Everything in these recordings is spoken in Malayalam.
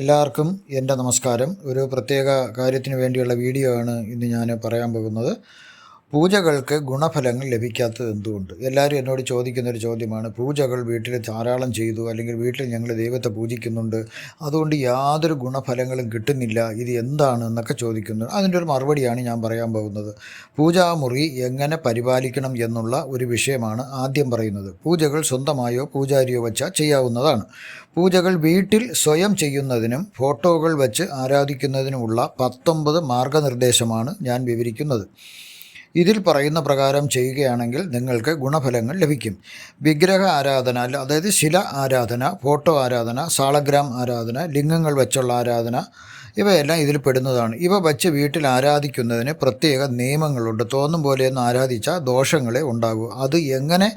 എല്ലാവർക്കും എന്റെ നമസ്കാരം. ഒരു പ്രത്യേക കാര്യത്തിന് വേണ്ടിയുള്ള വീഡിയോ ആണ് ഇന്ന് ഞാൻ പറയാൻ പോകുന്നത്. പൂജകൾക്ക് ഗുണഫലങ്ങൾ ലഭിക്കാത്തത് എന്തുകൊണ്ട്? എല്ലാവരും എന്നോട് ചോദിക്കുന്ന ഒരു ചോദ്യമാണ് പൂജകൾ വീട്ടിൽ ധാരാളം ചെയ്തു അല്ലെങ്കിൽ വീട്ടിൽ ഞങ്ങൾ ദൈവത്തെ പൂജിക്കുന്നുണ്ട് അതുകൊണ്ട് യാതൊരു ഗുണഫലങ്ങളും കിട്ടുന്നില്ല ഇത് എന്താണ് എന്നൊക്കെ ചോദിക്കുന്നു. അതിന്റെ ഒരു മറുപടിയാണ് ഞാൻ പറയാൻ പോകുന്നത്. പൂജാമുറി എങ്ങനെ പരിപാലിക്കണം എന്നുള്ള ഒരു വിഷയമാണ് ആദ്യം പറയുന്നത്. പൂജകൾ സ്വന്തമായോ പൂജാരിയോ വച്ചാൽ ചെയ്യാവുന്നതാണ്. പൂജകൾ വീട്ടിൽ സ്വയം ചെയ്യുന്നതിനും ഫോട്ടോകൾ വച്ച് ആരാധിക്കുന്നതിനുമുള്ള പത്തൊമ്പത് മാർഗനിർദ്ദേശമാണ് ഞാൻ വിവരിക്കുന്നത്. ഇതിൽ പറയുന്ന പ്രകാരം ചെയ്യുകയാണെങ്കിൽ നിങ്ങൾക്ക് ഗുണഫലങ്ങൾ ലഭിക്കും. വിഗ്രഹ ആരാധന അതായത് ശില ആരാധന ഫോട്ടോ ആരാധന സാളഗ്രാം ആരാധന ലിംഗങ്ങൾ വെച്ചുള്ള ആരാധന ഇവയെല്ലാം ഇതിൽ പെടുന്നതാണ്. ഇവ വച്ച് വീട്ടിൽ ആരാധിക്കുന്നതിന് പ്രത്യേക നിയമങ്ങളുണ്ട്. തോന്നും പോലെയൊന്നും ആരാധിച്ചാൽ ദോഷങ്ങളെ ഉണ്ടാകൂ. അത് എങ്ങനെ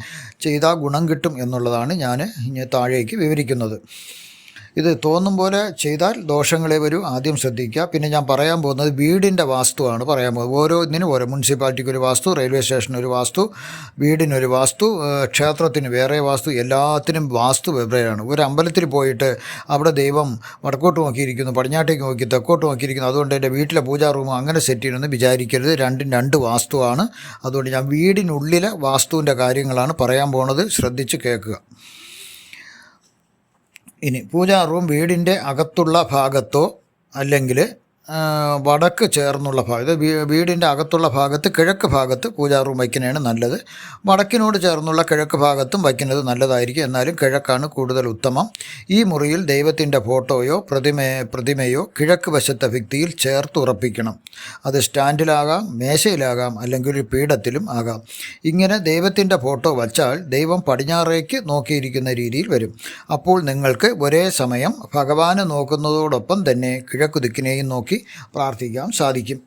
ചെയ്താൽ ഗുണം കിട്ടും എന്നുള്ളതാണ് ഞാൻ ഇനി താഴേക്ക് വിവരിക്കുന്നത്. ഇത് തോന്നും പോലെ ചെയ്താൽ ദോഷങ്ങളെ വരും. ആദ്യം ശ്രദ്ധിക്കുക. പിന്നെ ഞാൻ പറയാൻ പോകുന്നത് വീടിന്റെ വാസ്തുവാണ് പറയാൻ പോകുന്നത്. ഓരോ ഇതിനും ഓരോ മുനിസിപ്പാലിറ്റിക്ക് ഒരു വാസ്തു റെയിൽവേ സ്റ്റേഷനൊരു വാസ്തു വീടിനൊരു വാസ്തു ക്ഷേത്രത്തിന് വേറെ വാസ്തു എല്ലാത്തിനും വാസ്തു വെവ്വേറെയാണ്. ഒരു അമ്പലത്തിൽ പോയിട്ട് അവിടെ ദൈവം വടക്കോട്ട് നോക്കിയിരിക്കുന്നു പടിഞ്ഞാട്ടേക്ക് നോക്കി തെക്കോട്ട് നോക്കിയിരിക്കുന്നു. അതുകൊണ്ട് എന്റെ വീട്ടിലെ പൂജാ റൂം അങ്ങനെ സെറ്റ് ചെയ്യണമെന്ന് വിചാരിക്കരുത്. രണ്ടും രണ്ട് വാസ്തുവാണ്. അതുകൊണ്ട് ഞാൻ വീടിനുള്ളിലെ വാസ്തുവിന്റെ കാര്യങ്ങളാണ് പറയാൻ പോണത് ശ്രദ്ധിച്ച് കേൾക്കുക. ഇനി പൂജാ റൂം വീടിന്റെ അകത്തുള്ള ഭാഗത്തോ അല്ലെങ്കിൽ വടക്ക് ചേർന്നുള്ള ഭാഗം വീടിന്റെ അകത്തുള്ള ഭാഗത്ത് കിഴക്ക് ഭാഗത്ത് പൂജാ റൂം വയ്ക്കുന്നതാണ് നല്ലത്. വടക്കിനോട് ചേർന്നുള്ള കിഴക്ക് ഭാഗത്തും വയ്ക്കുന്നത് നല്ലതായിരിക്കും. എന്നാലും കിഴക്കാണ് കൂടുതൽ ഉത്തമം. ഈ മുറിയിൽ ദൈവത്തിന്റെ ഫോട്ടോയോ പ്രതിമ പ്രതിമയോ കിഴക്ക് വശത്തെ ഭിത്തിയിൽ ചേർത്ത് ഉറപ്പിക്കണം. അത് സ്റ്റാൻഡിലാകാം മേശയിലാകാം അല്ലെങ്കിൽ ഒരു പീഠത്തിലും ആകാം. ഇങ്ങനെ ദൈവത്തിന്റെ ഫോട്ടോ വച്ചാൽ ദൈവം പടിഞ്ഞാറേക്ക് നോക്കിയിരിക്കുന്ന രീതിയിൽ വരും. അപ്പോൾ നിങ്ങൾക്ക് ഒരേ സമയം ഭഗവാനെ നോക്കുന്നതോടൊപ്പം തന്നെ കിഴക്ക് ദിക്കിനെയും നോക്കി പ്രാർത്ഥിക്കാൻ സാധിക്കും.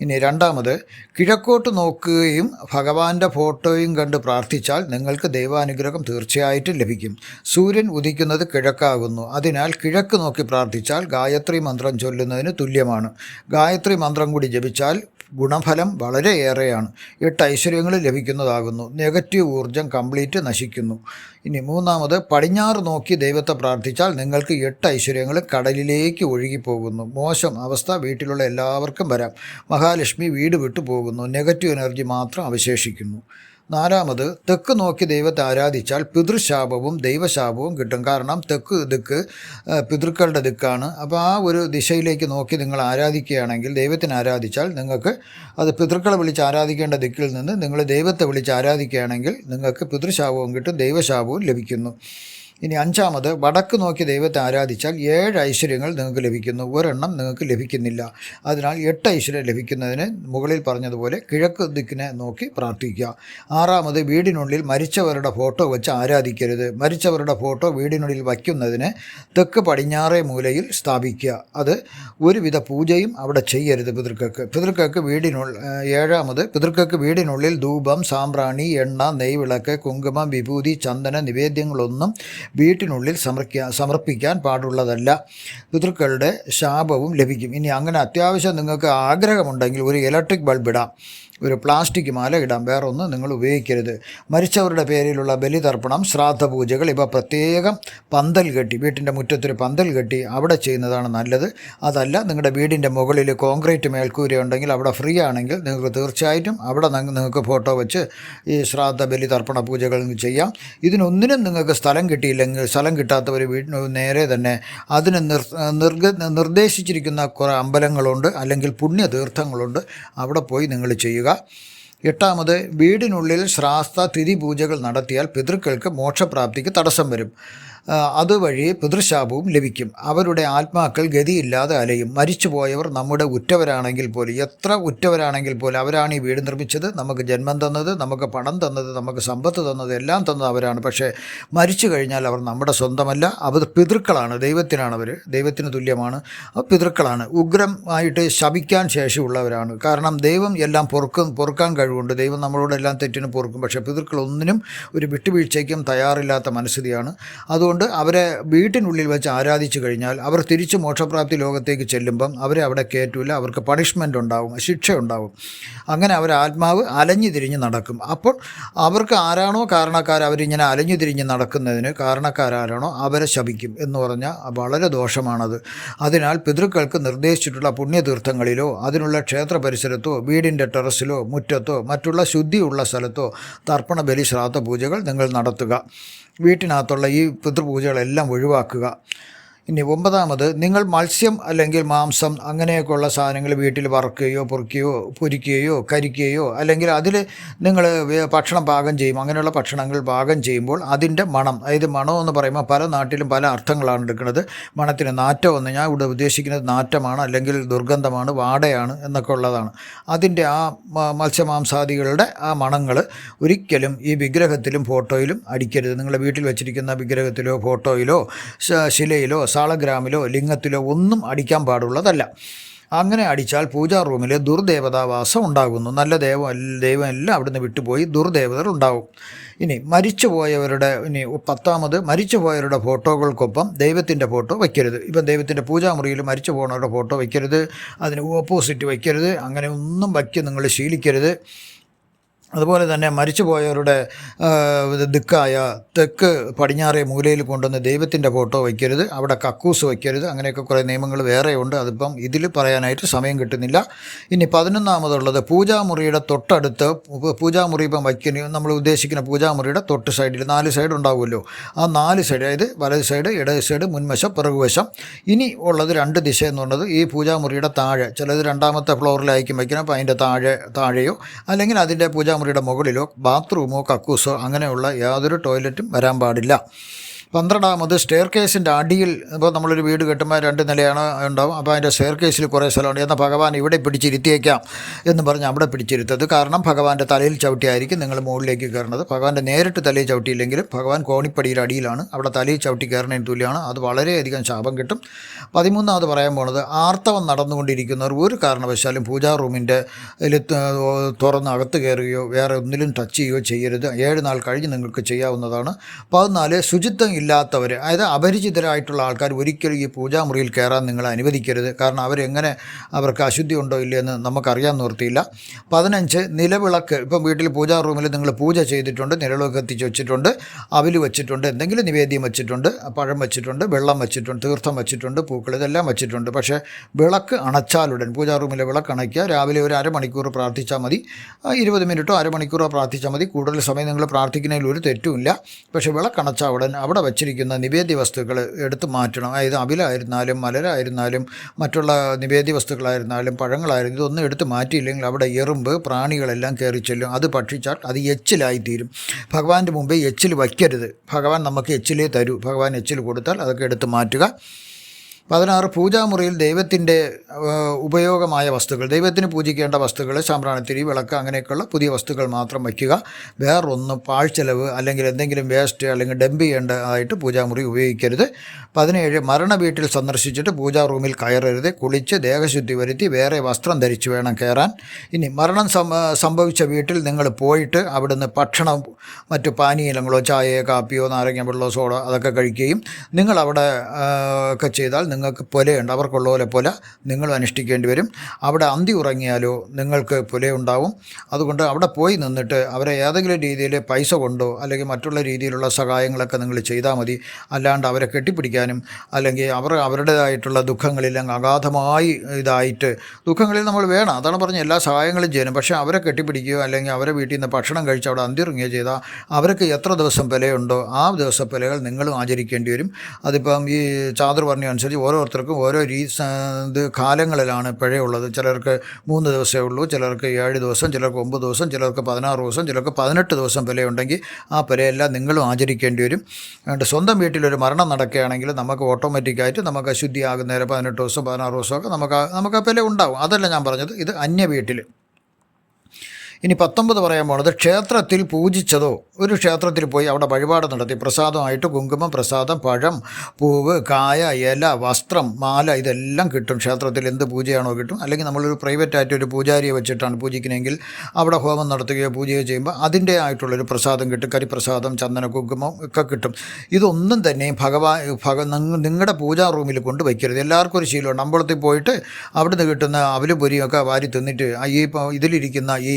ഇനി രണ്ടാമത് കിഴക്കോട്ട് നോക്കുകയും ഭഗവാന്റെ ഫോട്ടോയും കണ്ട് പ്രാർത്ഥിച്ചാൽ നിങ്ങൾക്ക് ദൈവാനുഗ്രഹം തീർച്ചയായിട്ടും ലഭിക്കും. സൂര്യൻ ഉദിക്കുന്നത് കിഴക്കാകുന്നു. അതിനാൽ കിഴക്ക് നോക്കി പ്രാർത്ഥിച്ചാൽ ഗായത്രി മന്ത്രം ചൊല്ലുന്നതിന് തുല്യമാണ്. ഗായത്രി മന്ത്രം കൂടി ജപിച്ചാൽ ഗുണഫലം വളരെയേറെയാണ്. എട്ട് ഐശ്വര്യങ്ങൾ ലഭിക്കുന്നതാകുന്നു. നെഗറ്റീവ് ഊർജം കംപ്ലീറ്റ് നശിക്കുന്നു. ഇനി മൂന്നാമത് പടിഞ്ഞാറ് നോക്കി ദൈവത്തെ പ്രാർത്ഥിച്ചാൽ നിങ്ങൾക്ക് എട്ട് ഐശ്വര്യങ്ങൾ കടലിലേക്ക് ഒഴുകിപ്പോകുന്നു. മോശം അവസ്ഥ വീട്ടിലുള്ള എല്ലാവർക്കും വരാം. മഹാലക്ഷ്മി വീട് വിട്ടു പോകുന്നു നെഗറ്റീവ് എനർജി മാത്രം അവശേഷിക്കുന്നു. നാലാമത് തെക്ക് നോക്കി ദൈവത്തെ ആരാധിച്ചാൽ പിതൃശാപവും ദൈവശാപവും കിട്ടും. കാരണം തെക്ക് ദിക്ക് പിതൃക്കളുടെ ദിക്കാണ്. അപ്പോൾ ആ ഒരു ദിശയിലേക്ക് നോക്കി നിങ്ങൾ ആരാധിക്കുകയാണെങ്കിൽ ദൈവത്തിനെ ആരാധിച്ചാൽ നിങ്ങൾക്ക് അത് പിതൃക്കളെ വിളിച്ച് ആരാധിക്കേണ്ട ദിക്കിൽ നിന്ന് നിങ്ങൾ ദൈവത്തെ വിളിച്ച് ആരാധിക്കുകയാണെങ്കിൽ നിങ്ങൾക്ക് പിതൃശാപവും കിട്ടും ദൈവശാപവും ലഭിക്കുന്നു. ഇനി അഞ്ചാമത് വടക്ക് നോക്കി ദൈവത്തെ ആരാധിച്ചാൽ ഏഴ് ഐശ്വര്യങ്ങൾ നിങ്ങൾക്ക് ലഭിക്കുന്നു. ഒരെണ്ണം നിങ്ങൾക്ക് ലഭിക്കുന്നില്ല. അതിനാൽ എട്ട് ഐശ്വര്യം ലഭിക്കുന്നതിന് മുകളിൽ പറഞ്ഞതുപോലെ കിഴക്ക് ദിക്കിനെ നോക്കി പ്രാർത്ഥിക്കുക. ആറാമത് വീടിനുള്ളിൽ മരിച്ചവരുടെ ഫോട്ടോ വെച്ച് ആരാധിക്കരുത്. മരിച്ചവരുടെ ഫോട്ടോ വീടിനുള്ളിൽ വയ്ക്കുന്നതിന് തെക്ക് പടിഞ്ഞാറേ മൂലയിൽ സ്ഥാപിക്കുക. അത് ഒരുവിധ പൂജയും അവിടെ ചെയ്യരുത് പിതൃക്കൾക്ക്. പിതൃക്കൾക്ക് വീടിനുള്ളിൽ ഏഴാമത് പിതൃക്കൾക്ക് വീടിനുള്ളിൽ ധൂപം സാമ്പ്രാണി എണ്ണ നെയ്വിളക്ക് കുങ്കുമം വിഭൂതി ചന്ദന നിവേദ്യങ്ങളൊന്നും വീട്ടിനുള്ളിൽ സമർപ്പിക്കാൻ സമർപ്പിക്കാൻ പാടുള്ളതല്ല. പിതൃക്കളുടെ ശാപവും ലഭിക്കും. ഇനി അങ്ങനെ അത്യാവശ്യം നിങ്ങൾക്ക് ആഗ്രഹമുണ്ടെങ്കിൽ ഒരു ഇലക്ട്രിക് ബൾബ് ഇടാം. ഒരു പ്ലാസ്റ്റിക് മാല ഇടാം വേറൊന്ന് നിങ്ങൾ ഉപയോഗിക്കരുത്. മരിച്ചവരുടെ പേരിലുള്ള ബലിതർപ്പണം ശ്രാദ്ധ പൂജകൾ ഇവ പ്രത്യേകം പന്തൽ കെട്ടി വീട്ടിന്റെ മുറ്റത്തൊരു പന്തൽ കെട്ടി അവിടെ ചെയ്യുന്നതാണ് നല്ലത്. അതല്ല നിങ്ങളുടെ വീടിന്റെ മുകളിൽ കോൺക്രീറ്റ് മേൽക്കൂര ഉണ്ടെങ്കിൽ അവിടെ ഫ്രീ ആണെങ്കിൽ നിങ്ങൾക്ക് തീർച്ചയായിട്ടും അവിടെ നിങ്ങൾക്ക് ഫോട്ടോ വെച്ച് ഈ ശ്രാദ്ധ ബലിതർപ്പണ പൂജകൾ ചെയ്യാം. ഇതിനൊന്നിനും നിങ്ങൾക്ക് സ്ഥലം കിട്ടിയില്ലെങ്കിൽ സ്ഥലം കിട്ടാത്തവർ വീടിന് നേരെ തന്നെ അതിന് നിർ നിർഗ നിർദ്ദേശിച്ചിരിക്കുന്ന കുറേ അമ്പലങ്ങളുണ്ട് അല്ലെങ്കിൽ പുണ്യതീർത്ഥങ്ങളുണ്ട്. അവിടെ പോയി നിങ്ങൾ ചെയ്യുക. എട്ടാമത് വീടിനുള്ളിൽ ശ്രാസ്ത തിഥി പൂജകൾ നടത്തിയാൽ പിതൃക്കൾക്ക് മോക്ഷപ്രാപ്തിക്ക് തടസ്സം വരും. അതുവഴി പിതൃശാപവും ലഭിക്കും. അവരുടെ ആത്മാക്കൾ ഗതിയില്ലാതെ അലയും. മരിച്ചുപോയവർ നമ്മുടെ ഉറ്റവരാണെങ്കിൽ പോലും എത്ര ഉറ്റവരാണെങ്കിൽ പോലും അവരാണ് ഈ വീട് നിർമ്മിച്ചത്. നമുക്ക് ജന്മം തന്നത് നമുക്ക് പണം തന്നത് നമുക്ക് സമ്പത്ത് തന്നത് എല്ലാം തന്നത് അവരാണ്. പക്ഷേ മരിച്ചു കഴിഞ്ഞാൽ അവർ നമ്മുടെ സ്വന്തമല്ല. അവർ പിതൃക്കളാണ് ദൈവത്തിനാണ് അവർ. ദൈവത്തിന് തുല്യമാണ്. അവർ പിതൃക്കളാണ്. ഉഗ്രമായിട്ട് ശപിക്കാൻ ശേഷിയുള്ളവരാണ്. കാരണം ദൈവം എല്ലാം പൊറുക്കും പൊറുക്കാൻ കഴിവുണ്ട്. ദൈവം നമ്മളോട് എല്ലാം തെറ്റിനും പൊറുക്കും. പക്ഷേ പിതൃക്കളൊന്നിനും ഒരു വിട്ടുവീഴ്ചയ്ക്കും തയ്യാറില്ലാത്ത മനസ്ഥിതിയാണ്. അതുകൊണ്ട് അതുകൊണ്ട് അവരെ വീട്ടിനുള്ളിൽ വെച്ച് ആരാധിച്ചു കഴിഞ്ഞാൽ അവർ തിരിച്ച് മോക്ഷപ്രാപ്തി ലോകത്തേക്ക് ചെല്ലുമ്പം അവരെ അവിടെ കയറ്റൂല. അവർക്ക് പണിഷ്മെന്റ് ഉണ്ടാവും ശിക്ഷ ഉണ്ടാവും. അങ്ങനെ അവർ ആത്മാവ് അലഞ്ഞു തിരിഞ്ഞ് നടക്കും. അപ്പോൾ അവർക്ക് ആരാണോ കാരണക്കാർ അവരിങ്ങനെ അലഞ്ഞു തിരിഞ്ഞ് നടക്കുന്നതിന് കാരണക്കാരാരാണോ അവരെ ശപിക്കും എന്ന് പറഞ്ഞാൽ വളരെ ദോഷമാണത്. അതിനാൽ പിതൃക്കൾക്ക് നിർദ്ദേശിച്ചിട്ടുള്ള പുണ്യതീർത്ഥങ്ങളിലോ അതിനുള്ള ക്ഷേത്ര പരിസരത്തോ വീടിന്റെ ടെറസിലോ മുറ്റത്തോ മറ്റുള്ള ശുദ്ധിയുള്ള സ്ഥലത്തോ തർപ്പണ ബലി ശ്രാദ്ധ പൂജകൾ നിങ്ങൾ നടത്തുക. വീട്ടിനകത്തുള്ള ഈ പിതൃപൂജകളെല്ലാം ഒഴിവാക്കുക. ഇനി ഒമ്പതാമത് നിങ്ങൾ മത്സ്യം അല്ലെങ്കിൽ മാംസം അങ്ങനെയൊക്കെയുള്ള സാധനങ്ങൾ വീട്ടിൽ വറുക്കുകയോ പൊറുക്കുകയോ പൊരിക്കുകയോ കരിക്കുകയോ അല്ലെങ്കിൽ അതിൽ നിങ്ങൾ ഭക്ഷണം പാകം ചെയ്യും അങ്ങനെയുള്ള ഭക്ഷണങ്ങൾ പാകം ചെയ്യുമ്പോൾ അതിന്റെ മണം അതായത് മണം എന്ന് പറയുമ്പോൾ പല നാട്ടിലും പല അർത്ഥങ്ങളാണ് എടുക്കുന്നത്. മണത്തിന് നാറ്റം എന്ന് ഞാൻ ഇവിടെ ഉദ്ദേശിക്കുന്നത് നാറ്റമാണ് അല്ലെങ്കിൽ ദുർഗന്ധമാണ് വാടയാണ് എന്നൊക്കെ ഉള്ളതാണ്. അതിന്റെ ആ മത്സ്യമാംസാദികളുടെ ആ മണങ്ങൾ ഒരിക്കലും ഈ വിഗ്രഹത്തിലും ഫോട്ടോയിലും അടിക്കരുത്. നിങ്ങളുടെ വീട്ടിൽ വെച്ചിരിക്കുന്ന വിഗ്രഹത്തിലോ ഫോട്ടോയിലോ ശിലയിലോ സാളഗ്രാമിലോ ലിംഗത്തിലോ ഒന്നും അടിക്കാൻ പാടുള്ളതല്ല. അങ്ങനെ അടിച്ചാൽ പൂജാ റൂമിൽ ദുർദേവതാവാസം ഉണ്ടാകുന്നു. നല്ല ദൈവം ദൈവം എല്ലാം അവിടുന്ന് വിട്ടുപോയി ദുർദേവതകൾ ഉണ്ടാവും. ഇനി മരിച്ചുപോയവരുടെ ഇനി പത്താമത് മരിച്ചുപോയവരുടെ ഫോട്ടോകൾക്കൊപ്പം ദൈവത്തിന്റെ ഫോട്ടോ വയ്ക്കരുത്. ഇപ്പം ദൈവത്തിന്റെ പൂജാമുറിയിൽ മരിച്ചു പോകുന്നവരുടെ ഫോട്ടോ വയ്ക്കരുത്. അതിന് ഓപ്പോസിറ്റ് വയ്ക്കരുത്. അങ്ങനെ ഒന്നും വയ്ക്കും നിങ്ങൾ ശീലിക്കരുത്. അതുപോലെ തന്നെ മരിച്ചുപോയവരുടെ ദിക്കായ തെക്ക് പടിഞ്ഞാറേ മൂലയിൽ കൊണ്ടുവന്ന് ദൈവത്തിന്റെ ഫോട്ടോ വയ്ക്കരുത് അവിടെ കക്കൂസ് വയ്ക്കരുത് അങ്ങനെയൊക്കെ കുറേ നിയമങ്ങൾ വേറെയുണ്ട്. അതിപ്പം ഇതിൽ പറയാനായിട്ട് സമയം കിട്ടുന്നില്ല. ഇനി പതിനൊന്നാമതുള്ളത് പൂജാമുറിയുടെ തൊട്ടടുത്ത് പൂജാമുറി ഇപ്പം വയ്ക്കുന്ന നമ്മൾ ഉദ്ദേശിക്കുന്ന പൂജാമുറിയുടെ തൊട്ട് സൈഡിൽ നാല് സൈഡ് ഉണ്ടാവുമല്ലോ. ആ നാല് സൈഡ് അതായത് വലത് സൈഡ് ഇടത് സൈഡ് മുൻവശം പിറകുവശം. ഇനി ഉള്ളത് രണ്ട് ദിശ എന്ന് പറയുന്നത് ഈ പൂജാമുറിയുടെ താഴെ ചിലത് രണ്ടാമത്തെ ഫ്ലോറിലായിരിക്കും വയ്ക്കണം അപ്പോൾ അതിന്റെ താഴെ താഴെയോ അല്ലെങ്കിൽ അതിന്റെ പൂജാമുറിയുടെ മുകളിലോ ബാത്റൂമോ കക്കൂസോ അങ്ങനെയുള്ള യാതൊരു ടോയ്ലറ്റും വരാൻ പാടില്ല. പന്ത്രണ്ടാമത് സ്റ്റെയർ കേസിന്റെ അടിയിൽ ഇപ്പോൾ നമ്മളൊരു വീട് കെട്ടുമ്പോൾ രണ്ട് നിലയാണ് ഉണ്ടാവും. അപ്പോൾ അതിന്റെ സ്റ്റെയർ കേസിൽ കുറേ സ്ഥലമുണ്ട്. എന്നാൽ ഭഗവാൻ ഇവിടെ പിടിച്ചിരുത്തിയേക്കാം എന്ന് പറഞ്ഞ് അവിടെ പിടിച്ചിരുത്തത് കാരണം ഭഗവാന്റെ തലയിൽ ചവിട്ടിയായിരിക്കും നിങ്ങൾ മുകളിലേക്ക് കയറുന്നത് ഭഗവാന്റെ നേരിട്ട് തലയിൽ ചവിട്ടിയില്ലെങ്കിലും ഭഗവാൻ കോണിപ്പടിയുടെ അടിയിലാണ്. അവിടെ തലയിൽ ചവിട്ടി കയറുന്നതിന് തുല്യമാണ്. അത് വളരെയധികം ശാപം കിട്ടും. പതിമൂന്നാമത് പറയാൻ പോണത് ആർത്തവം നടന്നുകൊണ്ടിരിക്കുന്നവർ ഒരു കാരണവശാലും പൂജാ റൂമിന്റെ തുറന്ന് അകത്ത് കയറുകയോ വേറെ ഒന്നിലും ടച്ച് ചെയ്യുകയോ ചെയ്യരുത്. ഏഴ് നാൾ കഴിഞ്ഞ് നിങ്ങൾക്ക് ചെയ്യാവുന്നതാണ്. പതിനാല് ശുചിത്വം ഇല്ലാത്തവർ അതായത് അപരിചിതരായിട്ടുള്ള ആൾക്കാർ ഒരിക്കലും ഈ പൂജാമുറിയിൽ കയറാൻ നിങ്ങൾ അനുവദിക്കരുത്. കാരണം അവരെങ്ങനെ അവർക്ക് അശുദ്ധി ഉണ്ടോ ഇല്ലയെന്ന് നമുക്കറിയാൻ നിർത്തിയില്ല പതിനഞ്ച് നിലവിളക്ക്. ഇപ്പം വീട്ടിൽ പൂജാ റൂമിൽ നിങ്ങൾ പൂജ ചെയ്തിട്ടുണ്ട് നിലവിളക്ക് എത്തിച്ച് വെച്ചിട്ടുണ്ട് അവിൽ വെച്ചിട്ടുണ്ട് എന്തെങ്കിലും നിവേദ്യം വെച്ചിട്ടുണ്ട് പഴം വെച്ചിട്ടുണ്ട് വെള്ളം വെച്ചിട്ടുണ്ട് തീർത്ഥം വെച്ചിട്ടുണ്ട് പൂക്കൾ ഇതെല്ലാം വെച്ചിട്ടുണ്ട്. പക്ഷേ വിളക്ക് അണച്ചാലുടൻ പൂജാ റൂമിലെ വിളക്ക് അണയ്ക്കുക രാവിലെ ഒരു അരമണിക്കൂർ പ്രാർത്ഥിച്ചാൽ മതി. ഇരുപത് മിനിറ്റോ അരമണിക്കൂറോ പ്രാർത്ഥിച്ചാൽ മതി. കൂടുതൽ സമയം നിങ്ങൾ പ്രാർത്ഥിക്കുന്നതിൽ ഒരു തെറ്റുമില്ല പക്ഷേ വിളക്കണച്ച ഉടൻ അവിടെ വച്ചിരിക്കുന്ന നിവേദ്യ വസ്തുക്കൾ എടുത്തു മാറ്റണം. അതായത് അവിലായിരുന്നാലും മലരായിരുന്നാലും മറ്റുള്ള നിവേദ്യ വസ്തുക്കളായിരുന്നാലും പഴങ്ങളായിരുന്നു ഇതൊന്നും എടുത്ത് മാറ്റിയില്ലെങ്കിൽ അവിടെ എറുമ്പ് പ്രാണികളെല്ലാം കയറി ചെല്ലും. അത് ഭക്ഷിച്ചാൽ അത് എച്ചിലായിത്തീരും. ഭഗവാന്റെ മുമ്പേ എച്ചിൽ വയ്ക്കരുത്. ഭഗവാൻ നമുക്ക് എച്ചിലേ തരൂ. ഭഗവാൻ എച്ചിൽ കൊടുത്താൽ അതൊക്കെ എടുത്ത് മാറ്റുക. പതിനാറ് പൂജാമുറിയിൽ ദൈവത്തിന്റെ ഉപയോഗമായ വസ്തുക്കൾ ദൈവത്തിന് പൂജിക്കേണ്ട വസ്തുക്കൾ സാമ്പ്രാണത്തിരി വിളക്ക് അങ്ങനെയൊക്കെയുള്ള പുതിയ വസ്തുക്കൾ മാത്രം വയ്ക്കുക. വേറൊന്നും പാഴ്ചെലവ് അല്ലെങ്കിൽ എന്തെങ്കിലും വേസ്റ്റ് അല്ലെങ്കിൽ ഡംപ് ചെയ്യേണ്ടതായിട്ട് പൂജാമുറി ഉപയോഗിക്കരുത്. പതിനേഴ് മരണ വീട്ടിൽ സന്ദർശിച്ചിട്ട് പൂജാ റൂമിൽ കയറരുത്. കുളിച്ച് ദേഹശുദ്ധി വരുത്തി വേറെ വസ്ത്രം ധരിച്ചു വേണം കയറാൻ. ഇനി മരണം സംഭവിച്ച വീട്ടിൽ നിങ്ങൾ പോയിട്ട് അവിടുന്ന് ഭക്ഷണം മറ്റു പാനീയങ്ങളോ ചായയോ കാപ്പിയോ നാരങ്ങ വെള്ളമോ സോഡോ അതൊക്കെ കഴിക്കുകയും നിങ്ങൾ അവിടെ ഒക്കെ ചെയ്താൽ നിങ്ങൾക്ക് പുലയുണ്ട്. അവർക്കുള്ള പോലെ പുല നിങ്ങൾ അനുഷ്ഠിക്കേണ്ടി വരും. അവിടെ അന്തി ഉറങ്ങിയാലോ നിങ്ങൾക്ക് പുലയുണ്ടാവും. അതുകൊണ്ട് അവിടെ പോയി നിന്നിട്ട് അവരെ ഏതെങ്കിലും രീതിയിൽ പൈസ കൊണ്ടോ അല്ലെങ്കിൽ മറ്റുള്ള രീതിയിലുള്ള സഹായങ്ങളൊക്കെ നിങ്ങൾ ചെയ്താൽ മതി. അല്ലാണ്ട് അവരെ കെട്ടിപ്പിടിക്കാനും അല്ലെങ്കിൽ അവർ അവരുടേതായിട്ടുള്ള ദുഃഖങ്ങളിൽ അഗാധമായി ഇതായിട്ട് ദുഃഖങ്ങളിൽ നമ്മൾ വേണം. അതാണ് പറഞ്ഞ എല്ലാ സഹായങ്ങളും ചെയ്യണം പക്ഷേ അവരെ കെട്ടിപ്പിടിക്കുകയോ അല്ലെങ്കിൽ അവരെ വീട്ടിൽ നിന്ന് ഭക്ഷണം കഴിച്ച് അവിടെ അന്തിറങ്ങുകയോ ചെയ്താൽ അവർക്ക് എത്ര ദിവസം വിലയുണ്ടോ ആ ദിവസം വിലകൾ നിങ്ങളും ആചരിക്കേണ്ടി വരും. അതിപ്പം ഈ ചാതുർവർണം അനുസരിച്ച് ഓരോരുത്തർക്കും ഓരോ രീ സ- ഇത് കാലങ്ങളിലാണ് പിഴയുള്ളത്. ചിലർക്ക് മൂന്ന് ദിവസമേ ഉള്ളൂ ചിലർക്ക് ഏഴ് ദിവസം ചിലർക്ക് ഒമ്പത് ദിവസം ചിലർക്ക് പതിനാറ് ദിവസം ചിലർക്ക് പതിനെട്ട് ദിവസം വിലയുണ്ടെങ്കിൽ ആ വിലയെല്ലാം നിങ്ങളും ആചരിക്കേണ്ടി വരും. അതുകൊണ്ട് സ്വന്തം വീട്ടിലൊരു മരണം നടക്കുകയാണെങ്കിൽ നമുക്ക് ഓട്ടോമാറ്റിക്കായിട്ട് നമുക്ക് അശുദ്ധിയാകുന്നേരം പതിനെട്ട് ദിവസം പതിനാറ് ദിവസമൊക്കെ നമുക്ക് നമുക്ക് വില ഉണ്ടാവും. അതല്ല ഞാൻ പറഞ്ഞത് ഇത് അന്യ വീട്ടിൽ ഇനി പത്തൊമ്പത് പറയാൻ പോണത് ക്ഷേത്രത്തിൽ പൂജിച്ചതോ ഒരു ക്ഷേത്രത്തിൽ പോയി അവിടെ വഴിപാട് നടത്തി പ്രസാദമായിട്ട് കുങ്കുമം പ്രസാദം പഴം പൂവ് കായ ഇല വസ്ത്രം മാല ഇതെല്ലാം കിട്ടും. ക്ഷേത്രത്തിൽ എന്ത് പൂജയാണോ കിട്ടും. അല്ലെങ്കിൽ നമ്മളൊരു പ്രൈവറ്റ് ആയിട്ട് ഒരു പൂജാരിയെ വെച്ചിട്ടാണ് പൂജിക്കണമെങ്കിൽ അവിടെ ഹോമം നടത്തുകയോ പൂജയോ ചെയ്യുമ്പോൾ അതിന്റെ ആയിട്ടുള്ളൊരു പ്രസാദം കിട്ടും. കരിപ്രസാദം ചന്ദന കുങ്കുമം ഒക്കെ കിട്ടും. ഇതൊന്നും തന്നെ ഭഗവാൻ ഭഗ നിങ്ങളുടെ പൂജാ റൂമിൽ കൊണ്ട് വയ്ക്കരുത്. എല്ലാവർക്കും ഒരു ശീലമുണ്ട്. അമ്പലത്തിൽ പോയിട്ട് അവിടുന്ന് കിട്ടുന്ന അവലും പൊരിയൊക്കെ വാരി തിന്നിട്ട് ഈ ഇതിലിരിക്കുന്ന ഈ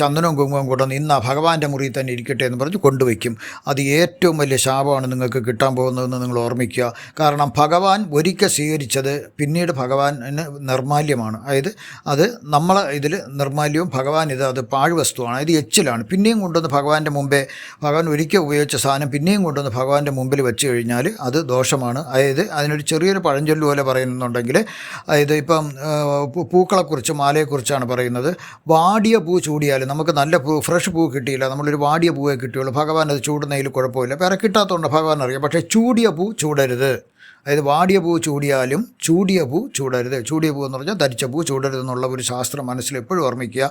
ചന്ദനവും കുങ്കുമവും കൊണ്ടുവന്ന് ഇന്ന് ആ ഭഗവാന്റെ മുറിയിൽ തന്നെ ഇരിക്കട്ടെ എന്ന് പറഞ്ഞ് കൊണ്ടുവയ്ക്കും. അത് ഏറ്റവും വലിയ ശാപമാണ് നിങ്ങൾക്ക് കിട്ടാൻ പോകുന്നതെന്ന് നിങ്ങൾ ഓർമ്മിക്കുക. കാരണം ഭഗവാൻ ഒരിക്കൽ സ്വീകരിച്ചത് പിന്നീട് ഭഗവാന് നിർമാല്യമാണ്. അതായത് അത് നമ്മളെ ഇതിൽ നിർമാല്യവും ഭഗവാൻ ഇത് അത് പാഴ്വസ്തുവാണ്. അതായത് എച്ചിലാണ്. പിന്നെയും കൊണ്ടുവന്ന് ഭഗവാന്റെ മുമ്പേ ഭഗവാൻ ഒരിക്കൽ ഉപയോഗിച്ച സാധനം പിന്നെയും കൊണ്ടുവന്ന് ഭഗവാന്റെ മുമ്പിൽ വെച്ച് കഴിഞ്ഞാൽ അത് ദോഷമാണ്. അതായത് അതിനൊരു ചെറിയൊരു പഴഞ്ചൊല്ല് പോലെ പറയുന്നുണ്ടെങ്കിൽ അതായത് ഇപ്പം പൂക്കളെക്കുറിച്ച് മാലയെക്കുറിച്ചാണ് പറയുന്നത്. വാടിയ പൂ ചൂടിയാൽ നമുക്ക് നല്ല പൂ ഫ്രഷ് പൂ കിട്ടിയില്ല. നമ്മളൊരു വാടിയ പൂവേ കിട്ടിയുള്ളൂ. ഭഗവാൻ അത് ചൂടുന്നതിൽ കുഴപ്പമില്ല. വേറെ കിട്ടാത്തതുകൊണ്ട് ഭഗവാൻ അറിയാം. പക്ഷേ ചൂടിയ പൂ ചൂടരുത്. അതായത് വാടിയ പൂ ചൂടിയാലും ചൂടിയ പൂ ചൂടരുത്. ചൂടിയ പൂ എന്ന് പറഞ്ഞാൽ ധരിച്ച പൂ ചൂടരുത് എന്നുള്ള ഒരു ശാസ്ത്രം മനസ്സിൽ എപ്പോഴും ഓർമ്മിക്കുക.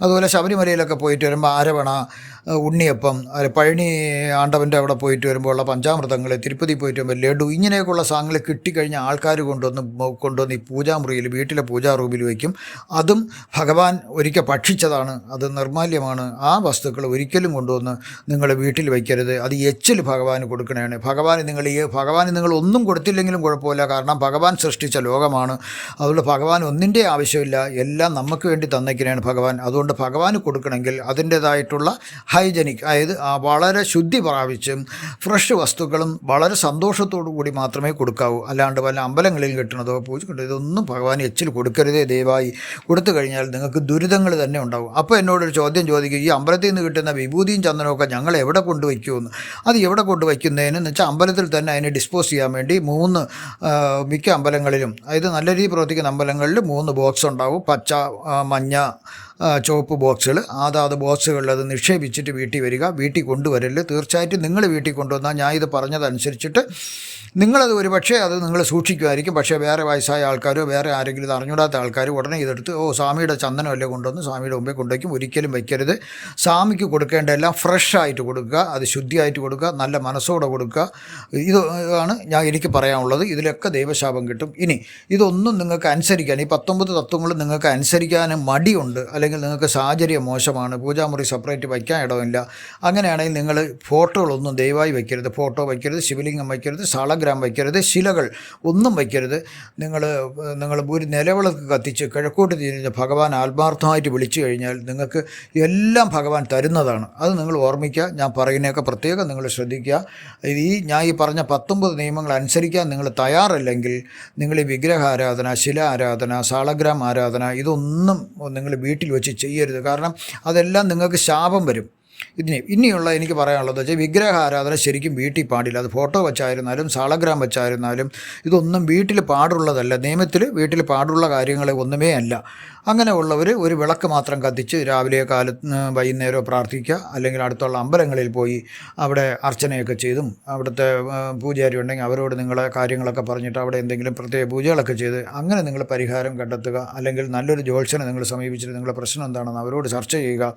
അതുപോലെ ശബരിമലയിലൊക്കെ പോയിട്ട് വരുമ്പോൾ ആരവണ ഉണ്ണിയപ്പം പഴനി ആണ്ടവന്റെ അവിടെ പോയിട്ട് വരുമ്പോൾ ഉള്ള പഞ്ചാമൃതങ്ങൾ തിരുപ്പതി പോയിട്ട് വരുമ്പോൾ ലഡു ഇങ്ങനെയൊക്കെയുള്ള സാധനങ്ങൾ കിട്ടിക്കഴിഞ്ഞാൽ ആൾക്കാർ കൊണ്ടുവന്ന് കൊണ്ടുവന്ന് ഈ പൂജാമുറിയിൽ വീട്ടിലെ പൂജാ റൂമിൽ വയ്ക്കും അതും ഭഗവാൻ ഒരിക്കൽ ഭക്ഷിച്ചതാണ്. അത് നിർമാല്യമാണ്. ആ വസ്തുക്കൾ ഒരിക്കലും കൊണ്ടുവന്ന് നിങ്ങൾ വീട്ടിൽ വയ്ക്കരുത് അത് എച്ചിൽ ഭഗവാന് കൊടുക്കണേണ്. ഭഗവാൻ നിങ്ങൾ ഈ ഭഗവാന് നിങ്ങൾ ഒന്നും കൊടുത്തില്ലെങ്കിലും കുഴപ്പമില്ല. കാരണം ഭഗവാൻ സൃഷ്ടിച്ച ലോകമാണ്. അതുകൊണ്ട് ഭഗവാൻ ഒന്നിന്റെ ആവശ്യമില്ല. എല്ലാം നമുക്ക് വേണ്ടി തന്നേക്കിനാണ് ഭഗവാൻ. അതുകൊണ്ട് ഭഗവാന് കൊടുക്കണമെങ്കിൽ അതിന്റേതായിട്ടുള്ള ഹൈജനിക് അതായത് വളരെ ശുദ്ധി പ്രാപിച്ചും ഫ്രഷ് വസ്തുക്കളും വളരെ സന്തോഷത്തോടു കൂടി മാത്രമേ കൊടുക്കാവൂ. അല്ലാണ്ട് വല്ല അമ്പലങ്ങളിൽ കിട്ടണതോ പൂജ കിട്ടുന്നതോ ഇതൊന്നും ഭഗവാൻ എച്ചിൽ കൊടുക്കരുതേ ദയവായി. കൊടുത്തു കഴിഞ്ഞാൽ നിങ്ങൾക്ക് ദുരിതങ്ങൾ തന്നെ ഉണ്ടാവും. അപ്പോൾ എന്നോടൊരു ചോദ്യം ചോദിക്കും ഈ അമ്പലത്തിൽ നിന്ന് കിട്ടുന്ന വിഭൂതിയും ചന്ദനമൊക്കെ ഞങ്ങൾ എവിടെ കൊണ്ടുവയ്ക്കുമെന്ന്? അത് എവിടെ കൊണ്ടുവയ്ക്കുന്നതിന് എന്ന് വെച്ചാൽ അമ്പലത്തിൽ തന്നെ അതിനെ ഡിസ്പോസ് ചെയ്യാൻ വേണ്ടി മൂന്ന് മിക്ക അമ്പലങ്ങളിലും അതായത് നല്ല രീതിയിൽ പ്രവർത്തിക്കുന്ന അമ്പലങ്ങളിൽ മൂന്ന് ബോക്സ് ഉണ്ടാവും. പച്ച മഞ്ഞ ചുവപ്പ് ബോക്സുകൾ. അതാത് ബോക്സുകളിൽ അത് നിക്ഷേപിച്ചിട്ട് വീട്ടിൽ വരിക. വീട്ടിൽ കൊണ്ടുവരൽ. തീർച്ചയായിട്ടും നിങ്ങൾ വീട്ടിൽ കൊണ്ടുവന്നാൽ ഞാൻ ഇത് പറഞ്ഞതനുസരിച്ചിട്ട് നിങ്ങളത് ഒരു പക്ഷേ അത് നിങ്ങൾ സൂക്ഷിക്കുമായിരിക്കും. പക്ഷേ വേറെ വയസ്സായ ആൾക്കാരോ വേറെ ആരെങ്കിലും ഇത് അറിഞ്ഞൂടാത്ത ആൾക്കാർ ഉടനെ ഇതെടുത്ത് ഓ സ്വാമിയുടെ ചന്ദനമല്ലേ കൊണ്ടുവന്ന്? സ്വാമിയുടെ മുമ്പേ കൊണ്ടുവയ്ക്കും. ഒരിക്കലും വയ്ക്കരുത്. സ്വാമിക്ക് കൊടുക്കേണ്ട എല്ലാം ഫ്രഷ് ആയിട്ട് കൊടുക്കുക. അത് ശുദ്ധിയായിട്ട് കൊടുക്കുക. നല്ല മനസ്സോടെ കൊടുക്കുക. ഇതാണ് ഞാൻ എനിക്ക് പറയാനുള്ളത്. ഇതിലൊക്കെ ദൈവശാപം കിട്ടും. ഇനി ഇതൊന്നും നിങ്ങൾക്ക് അനുസരിക്കാൻ ഈ പത്തൊമ്പത് തത്വങ്ങളും നിങ്ങൾക്ക് അനുസരിക്കാൻ മടിയുണ്ട്. അല്ലെങ്കിൽ നിങ്ങൾക്ക് സാഹചര്യം മോശമാണ്. പൂജാമുറി സെപ്പറേറ്റ് വയ്ക്കാൻ ഇടമില്ല. അങ്ങനെയാണെങ്കിൽ നിങ്ങൾ ഫോട്ടോകളൊന്നും ദയവായി വയ്ക്കരുത്. ഫോട്ടോ വയ്ക്കരുത്. ശിവലിംഗം വയ്ക്കരുത്. സാളഗ്രാം വയ്ക്കരുത് ശിലകൾ ഒന്നും വയ്ക്കരുത്. നിങ്ങൾ നിങ്ങൾ ഒരു നിലവിളക്ക് കത്തിച്ച് കിഴക്കോട്ട് തിരിഞ്ഞ് ഭഗവാൻ ആത്മാർത്ഥമായിട്ട് വിളിച്ചു കഴിഞ്ഞാൽ നിങ്ങൾക്ക് എല്ലാം ഭഗവാൻ തരുന്നതാണ്. അത് നിങ്ങൾ ഓർമ്മിക്കുക ഞാൻ പറയുന്നതൊക്കെ പ്രത്യേകം നിങ്ങൾ ശ്രദ്ധിക്കുക. ഈ ഞാൻ ഈ പറഞ്ഞ പത്തൊമ്പത് നിയമങ്ങൾ അനുസരിക്കാൻ നിങ്ങൾ തയ്യാറല്ലെങ്കിൽ നിങ്ങൾ ഈ വിഗ്രഹ ആരാധന ശില ആരാധന സാളഗ്രാം ആരാധന ഇതൊന്നും നിങ്ങൾ വീട്ടിൽ വെച്ച് ചെയ്യരുത്. കാരണം അതെല്ലാം നിങ്ങൾക്ക് ശാപം വരും. ഇതിന് ഇനിയുള്ള എനിക്ക് പറയാനുള്ളത് വെച്ചാൽ വിഗ്രഹ ആരാധന ശരിക്കും വീട്ടിൽ പാടില്ല. അത് ഫോട്ടോ വെച്ചായിരുന്നാലും സാളഗ്രാം വെച്ചായിരുന്നാലും ഇതൊന്നും വീട്ടിൽ പാടുള്ളതല്ല. നിയമത്തിൽ വീട്ടിൽ പാടുള്ള കാര്യങ്ങൾ ഒന്നുമേ അല്ല. അങ്ങനെ ഉള്ളവർ ഒരു വിളക്ക് മാത്രം കത്തിച്ച് രാവിലെ കാലത്ത് വൈകുന്നേരമോ പ്രാർത്ഥിക്കുക. അല്ലെങ്കിൽ അടുത്തുള്ള അമ്പലങ്ങളിൽ പോയി അവിടെ അർച്ചനയൊക്കെ ചെയ്തും അവിടുത്തെ പൂജാരി ഉണ്ടെങ്കിൽ അവരോട് നിങ്ങളെ കാര്യങ്ങളൊക്കെ പറഞ്ഞിട്ട് അവിടെ എന്തെങ്കിലും പ്രത്യേക പൂജകളൊക്കെ ചെയ്ത് അങ്ങനെ നിങ്ങൾ പരിഹാരം കണ്ടെത്തുക. അല്ലെങ്കിൽ നല്ലൊരു ജ്യോത്സ്യനെ നിങ്ങൾ സമീപിച്ചിട്ട് നിങ്ങളുടെ പ്രശ്നം എന്താണെന്ന് അവരോട് ചർച്ച ചെയ്യുക.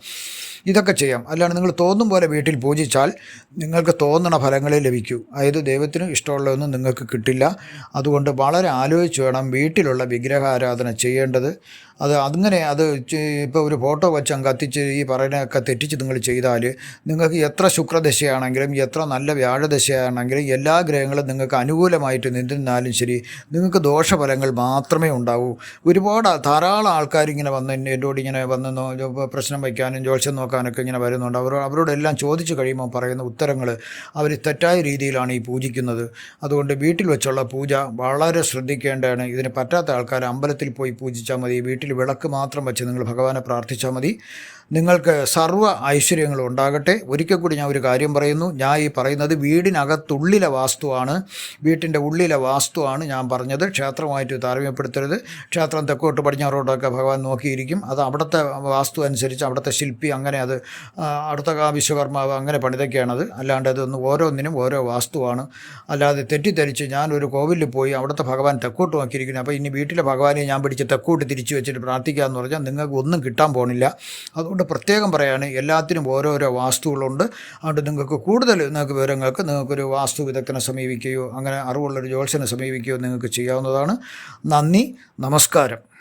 ഇതൊക്കെ ചെയ്യാം. അല്ലാണ്ട് നിങ്ങൾ തോന്നും പോലെ വീട്ടിൽ പൂജിച്ചാൽ നിങ്ങൾക്ക് തോന്നുന്ന ഫലങ്ങളെ ലഭിക്കൂ. അതായത് ദൈവത്തിന് ഇഷ്ടമുള്ളതൊന്നും നിങ്ങൾക്ക് കിട്ടില്ല. അതുകൊണ്ട് വളരെ ആലോചിച്ച് വേണം വീട്ടിലുള്ള വിഗ്രഹാരാധന ചെയ്യേണ്ടത്. അത് അങ്ങനെ അത് ഇപ്പോൾ ഒരു ഫോട്ടോ വെച്ച് കത്തിച്ച് ഈ പറയുന്നതൊക്കെ തെറ്റിച്ച് നിങ്ങൾ ചെയ്താൽ നിങ്ങൾക്ക് എത്ര ശുക്രദശയാണെങ്കിലും എത്ര നല്ല വ്യാഴദശയാണെങ്കിലും എല്ലാ ഗ്രഹങ്ങളും നിങ്ങൾക്ക് അനുകൂലമായിട്ട് നിന്നിരുന്നാലും ശരി നിങ്ങൾക്ക് ദോഷഫലങ്ങൾ മാത്രമേ ഉണ്ടാവൂ. ഒരുപാട് ധാരാളം ആൾക്കാർ ഇങ്ങനെ വന്ന് എന്നെ- എന്നോട് ഇങ്ങനെ വന്ന് പ്രശ്നം വയ്ക്കാനും ജോത്സ്യം നോക്കാനൊക്കെ ഇങ്ങനെ വരുന്നുണ്ട്. അവർ അവരോടെല്ലാം ചോദിച്ചു കഴിയുമ്പോൾ പറയുന്ന ഉത്തരങ്ങൾ അവർ തെറ്റായ രീതിയിലാണ് ഈ പൂജിക്കുന്നത്. അതുകൊണ്ട് വീട്ടിൽ വെച്ചുള്ള പൂജ വളരെ ശ്രദ്ധിക്കേണ്ടതാണ്. ഇതിന് പറ്റാത്ത ആൾക്കാർ അമ്പലത്തിൽ പോയി പൂജിച്ചാൽ മതി വീട്ടിൽ വിളക്ക് മാത്രം വെച്ച് നിങ്ങൾ ഭഗവാനെ പ്രാർത്ഥിച്ചാൽ മതി. നിങ്ങൾക്ക് സർവ ഐശ്വര്യങ്ങളും ഉണ്ടാകട്ടെ. ഒരിക്കൽ കൂടി ഞാൻ ഒരു കാര്യം പറയുന്നു. ഞാൻ ഈ പറയുന്നത് വീടിനകത്തുള്ളിലെ വാസ്തുവാണ്. വീട്ടിന്റെ ഉള്ളിലെ വാസ്തുവാണ് ഞാൻ പറഞ്ഞത്. ക്ഷേത്രമായിട്ട് താരമ്യപ്പെടുത്തരുത് ക്ഷേത്രം തെക്കോട്ട് പടിഞ്ഞാറോട്ടൊക്കെ ഭഗവാൻ നോക്കിയിരിക്കും. അത് അവിടുത്തെ വാസ്തു അനുസരിച്ച് അവിടുത്തെ ശില്പി അങ്ങനെ അത് അടുത്ത വിശ്വകർമാവ് അങ്ങനെ പണിതൊക്കെയാണത്. അല്ലാണ്ട് അതൊന്ന് ഓരോന്നിനും ഓരോ വാസ്തുവാണ്. അല്ലാതെ തെറ്റിദ്ധരിച്ച് ഞാനൊരു കോവിലിൽ പോയി അവിടുത്തെ ഭഗവാൻ തെക്കോട്ട് നോക്കിയിരിക്കുന്നു. അപ്പോൾ ഇനി വീട്ടിലെ ഭഗവാനെ ഞാൻ പിടിച്ച് തെക്കോട്ട് തിരിച്ചു വെച്ചിട്ട് പ്രാർത്ഥിക്കുക എന്ന് പറഞ്ഞാൽ നിങ്ങൾക്ക് ഒന്നും കിട്ടാൻ പോണില്ല. അതുകൊണ്ട് പ്രത്യേകം പറയാണ് എല്ലാത്തിനും ഓരോരോ വാസ്തുകളുണ്ട് അതുകൊണ്ട് നിങ്ങൾക്ക് കൂടുതൽ നിങ്ങൾക്ക് വിവരങ്ങൾക്ക് നിങ്ങൾക്കൊരു വാസ്തു വിദഗ്ധനെ സമീപിക്കുകയോ അങ്ങനെ അറിവുള്ളൊരു ജ്യോത്സ്യനെ സമീപിക്കുകയോ നിങ്ങൾക്ക് ചെയ്യാവുന്നതാണ്. നന്ദി നമസ്കാരം.